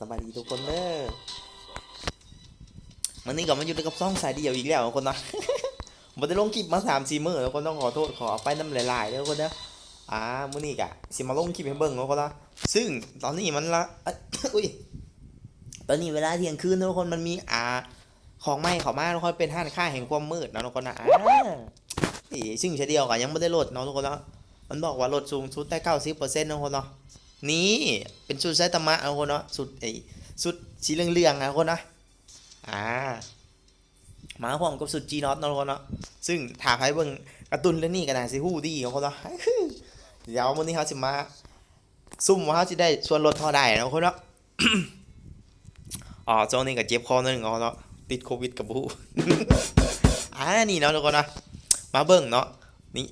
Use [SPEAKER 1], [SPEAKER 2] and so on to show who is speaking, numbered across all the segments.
[SPEAKER 1] สบายดีทุกคนเด้อวันนี้ก็มาอยู่ด้กับซ่องสายเดียวอีกแล้วทุกคนนะบ่ได้ลงคลิปมาสามสี่มื้อทุกคนต้องขอโทษขอไปน้ำหลายๆเด้อทุกคนเด้ออ่ามื้อนี้กะสิมาลงคลิปให้เบิ่งทุกคนนะซึ่งตอนนี้มันละอุ้ยตอนนี้เวลาเที่ยงคืนทุกคนมันมีอ่าของใหม่เข้ามาทุกคนเป็นห้านค่าแห่งความมืดนะทุกคนนะอ่าซึ่งเฉยเดียวก็ยังไม่ได้ลดเนาะทุกคนเนาะมันบอกว่าลดสูงสุดได้เก้าสิบเปอร์เซ็นต์นะทุกคนเนาะ นี่เป็นสูตรไซตามะนะทุกคนเนาะสูตรไอ้สูตรสีเหลืองๆนะทุกคนนะอ่ามาพร้อมกับสุดจีน็อตเนาะคนเนาะซึ่งถามให้เบิ่งกร์ตูนเรื่องนี้กันนะสิฮู้ดีของคนเนาะเดี๋ยววันนี้เขาจะมาซุ่มว่าเขาจะได้ส่วนลดเท่าใดนะทุกคนเนาะอ๋อช่วงนี้ก็เจ็บคอหนึงเอาเนาะติดโควิดกับบูอ่านี่เนาะทุกคนเนาะมาเบิ่งเนาะนี่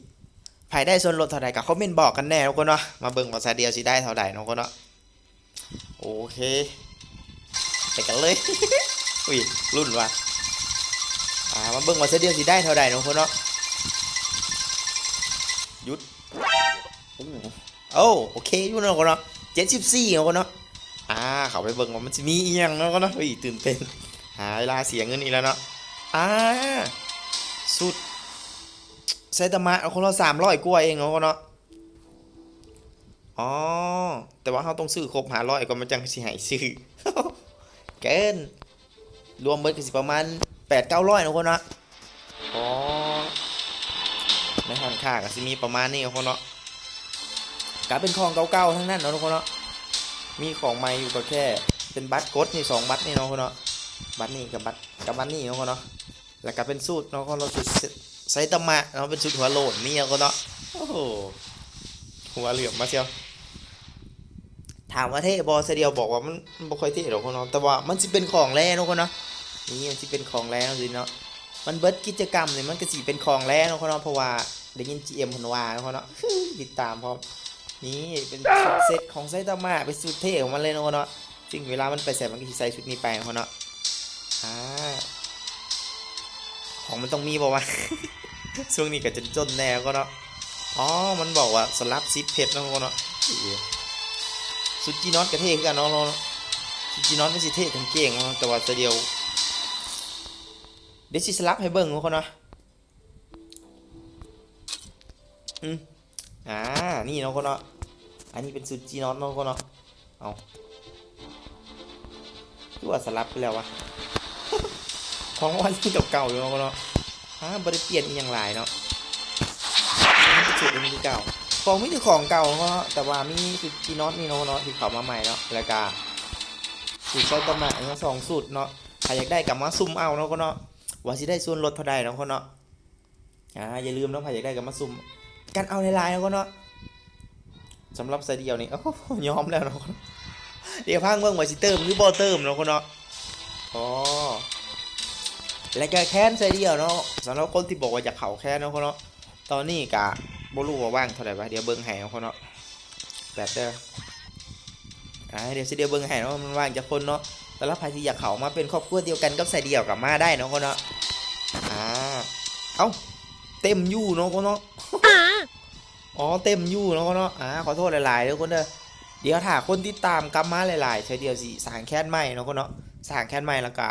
[SPEAKER 1] ใครได้ส่วนลดเท่าใดก็คอมเมนต์บอกกันแน่ทุกคนเนาะมาเบิ่งว่าซาเดียวสิได้เท่าใดเนะทุกคนเนาะโอเคไปกันเลยอุ้ยรุ่นว่ะอ่ามาเบิ่งว่าเสยเดียวสิได้เท่าใดเนาะคนเนาะยุดโอ้โอเคยู่เนาะคนเนาะเจ็ดสิบสี่นะคนเนาะอ่าเขาไปเบิ่งว่ามันจะมีอียังเนาะคนเนาะเฮ้ยตื่นเต้นหาเวลาเสียเงินอีกแล้วเนาะอ่าสุด ไซตามะเอาคนละสามร้อยกว่าเองเนาะคนเนาะอ๋อ แต่ว่าเขาต้องซื้อครบหาร้อยก่อนมันจังสิหายซื้อเกินรวมเบิดก็สิประมาณแปดเก้าร้อยนะคนเนาะอ๋อในหันค่าก็สิมีประมาณนี้นะคนเนาะกลายเป็นของเก่าๆทั้งนั้นเนาะทุกคนเนาะมีของใหม่อยู่ก็แค่เป็นบัตรกดนี่สองบัตรนี่เนาะคนเนาะบัตรนี่กับบัตรกับบัตรนี่เนาะคนเนาะแล้วก็เป็นสูตรเนาะคนเราสูตร ไซตามะเนาะเป็นสูตรหัวโลดนี่เนาะคนเนาะโอ้โหหัวเหลือมมาเชียวถามว่าเท่บอสเดียวบอกว่ามันมันบ่ค่อยเท่หรอกคนเนาะแต่ว่ามันสิเป็นของแร่เนาะคนเนาะนี่มันสิเป็นของแรงสิเนาะมันเบิดกิจกรรมเนี่ยมันก็สิเป็นของแรงเนาะเขาเนาะเพราะว่าได้ยิน GM เพิ่นว่าเนาะเขาเนาะติดตามพร้อมนี่เป็นชุดเซตของไซตามะเป็นสุดเท่ของมันเลยเนาะเขาเนาะซึ่งเวลามันไปใส่มันก็สิใส่ชุดนี้ไปเนาะเขาเนาะอ่า ของมันต้องมีบอกว่าช่วงนี้ก็จะจนแน่ก็เนาะอ๋อมันบอกว่าสลับซิปเพชรเนาะเขาเนาะสุดจีน็อตกระเท่คือกันเนาะเนาะสุดจีน็อตไม่สิเท่กันเก่งเนาะแต่ว่าตัวเดียวเดี๋ยวสิสลับให้เบิ่งทุกคนเนาะอืมอ่านี่เนาะคนเนาะอันนี้เป็นสูตรจีนอตเนาะคนเนาะเอาคือว่าสลับไปแล้ววะ ของวันที่เก่าๆอยู่เนาะคนเนาะฮะบริเปลี่ยนอีกอย่างหลายเนาะอันนี้เป็นสูตรอันนี้เก่า ของไม่ถือของเก่าเนาะแต่ว่ามีสูตรจีนอตนี่เนาะเนาะที่เขามาใหม่เนาะแล้วก็สูตรไซตามะเนาะสองสูตรเนาะใครอยากได้กลับมาซุ่มเอาเนาะคนเนาะว่าสิได้ส่วนลดเท่าใดเนาะคนเนาะอ่าอย่าลืมเนาะใครอยากได้ก็มาซุ่มกันเอาในไลน์เนาะคนเนาะสำหรับไซเดียวนี่โอ้ยอมแล้วเนาะเดี๋ยวพังเบิ่งว่าสิเติมหรือบ่เติมเนาะคนเนาะอ๋อ แล้วก็แค้นไซเดียวเนาะสำหรับคนที่บอกว่าอยากเข่าแค้นเนาะคนเนาะตอนนี้กะบ่รู้ว่าว่างเท่าไหร่วะเดี๋ยวเบิ่งให้เนาะคนเนาะแบบเด้ออ่าเดี๋ยวสิเดียวเบิ่งให้เนาะมันว่างจากคนเนาะแต่ละใครที่อยากเข่ามาเป็นครอบครัวเดียวกันกับใส่เดียวกับมาได้เนาะคนเนาะอ่าเอ้าเต็มยู่เนาะคนเนาะอ๋อเต็มยู่เนาะคนเนาะอ่าขอโทษหลายๆเด้อคนเด้อเดี๋ยวถ้าคนที่ตามกลับมาหลายๆใช้เดียวสิสางแค้นใหม่เนาะคนเนาะสางแค้นใหม่แล้วก็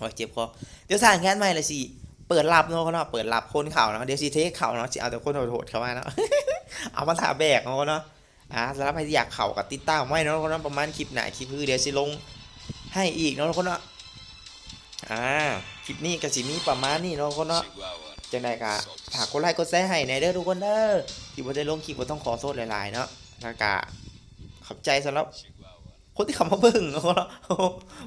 [SPEAKER 1] โอ้ยเจ็บคอเดี๋ยวสร้างแค้นใหม่เลยสิเปิดรับเนาะเนาะเปิดรับคนเข่าเนาะเดี๋ยวสิเทคเข่าเนาะสิเอาแต่คนโหดๆเข้ามาเนาะเอามาถาแบกเนาะเนาะอ่าสำหรับใครที่อยากเข่ากับติดตามไว้เนาะคนนั้นประมาณคลิปไหนคลิปคือเดี๋ยวสิลงให้อีกเนาะคนเนาะอ่าคลิปนี้ก็สิมีประมาณนี้เนาะคนเนาะจังไดก็ฝากกดไลค์กดแชร์ให้ในเด้อทุกคนเด้อที่บ่ได้ลงคลิปบ่ต้องขอโทษหลายๆเนาะแล้วก็ขอบใจสำหรับ คนที่เข้ามาเบิ่งเนาเนาะโ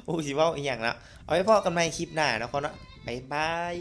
[SPEAKER 1] อ้โหสิว้าอีกอย่างนะเอาไว้พอกันใหม่คลิปหน้าเนาะคนเนาะบ๊ายบาย